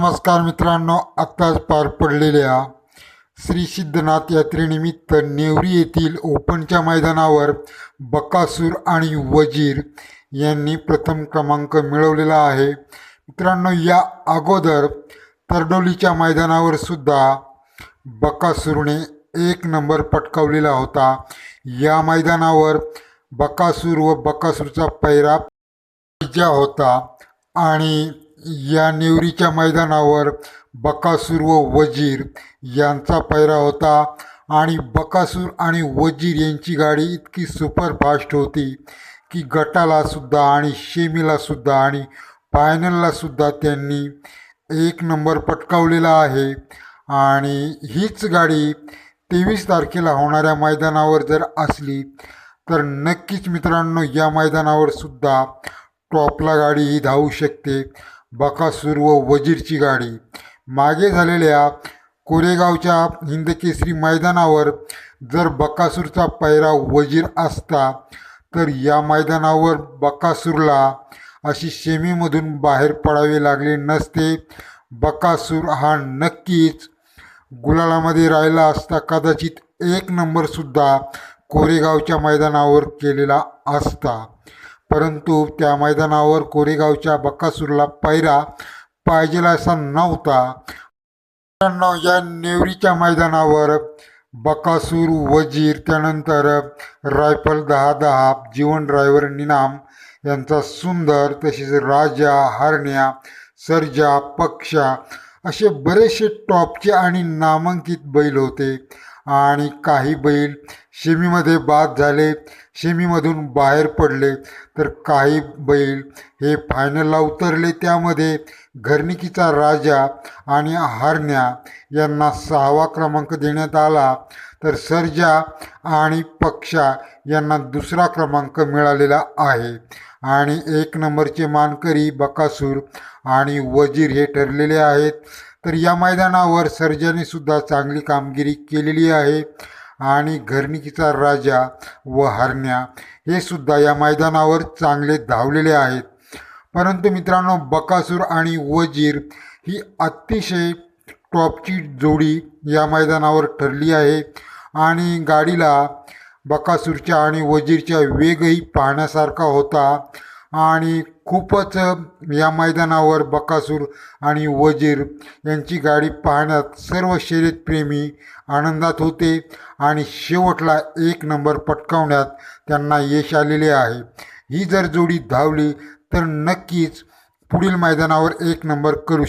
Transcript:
नमस्कार मित्रांनो आत्ताच पार पडलेल्या श्री सिद्धनाथ यात्रेनिमित्त नेवरी येथील ओपनच्या मैदानावर बकासूर आणि वजीर यांनी प्रथम क्रमांक मिळवलेला आहे. मित्रांनो या अगोदर तरडोलीच्या मैदानावर सुद्धा बकासूरने एक नंबर पटकावलेला होता. या मैदानावर बकासूर व बकासूरचा पैरा विजय होता आणि या नेवरीच्या मैदानावर बकासूर व वजीर यांचा पैरा होता. आणि बकासूर आणि वजीर यांची गाडी इतकी सुपरफास्ट होती की गटाला सुद्धा आणि शेमीला सुद्धा आणि फायनलला सुद्धा त्यांनी एक नंबर पटकावलेला आहे. आणि हीच गाडी तेवीस तारखेला होणाऱ्या मैदानावर जर असली तर नक्कीच मित्रांनो या मैदानावर सुद्धा टॉपला गाडी ही धावू शकते. बकासूर व वजीरची गाडी. मागे झालेल्या कोरेगावच्या हिंदकेसरी मैदानावर जर बकासूरचा पैरा वजीर असता तर या मैदानावर बकासूरला अशी शेमीमधून बाहेर पडावे लागले नसते. बकासूर हा नक्कीच गुलालामध्ये राहिला असता कदाचित एक नंबरसुद्धा कोरेगावच्या मैदानावर केलेला असता. परंतु त्या मैदानावर कोरेगावच्या बकासूरला पायरा पाहिजेला असा नव्हता. मित्रांनो या नेवरीच्या मैदानावर बकासूर वजीर त्यानंतर रायफल दहा दहा जीवन ड्रायव्हर निनाम यांचा सुंदर तसेच राजा हरण्या सर्जा पक्षा असे बरेचसे टॉपचे आणि नामांकित बैल होते. आणि काही बैल शेमीमध्ये बाद झाले. शेमीमधून बाहेर पडले तर काही बैल हे फायनलला उतरले. त्यामध्ये घरणिकीचा राजा आणि हारण्या यांना सहावा क्रमांक देण्यात आला. तर सर्जा आणि पक्षा यांना दुसरा क्रमांक मिळालेला आहे. आणि एक नंबरचे मानकरी बकासूर आणि वजीर हे ठरलेले आहेत. तर या मैदानावर सर्जाने सुद्धा चांगली कामगिरी केलेली आहे. आणि घरनिकीचा राजा व हरण्या हे सुद्धा या मैदानावर चांगले धावलेले आहेत. परंतु मित्रांनो बकासूर आणि वजीर ही अतिशय टॉपची जोडी या मैदानावर ठरली आहे आणि गाडीला बकासूरच्या आणि वजीरच्या वेगही पाहण्यासारखा होता. आणि खूपच या मैदानावर बकासूर आणि वजीर यांची गाडी पाहण्यात सर्व शर्यतप्रेमी आनंदात होते आणि शेवटला एक नंबर पटकावण्यात त्यांना यश आलेले आहे. ही जर जोडी धावली तर नक्कीच पुढील मैदानावर एक नंबर करू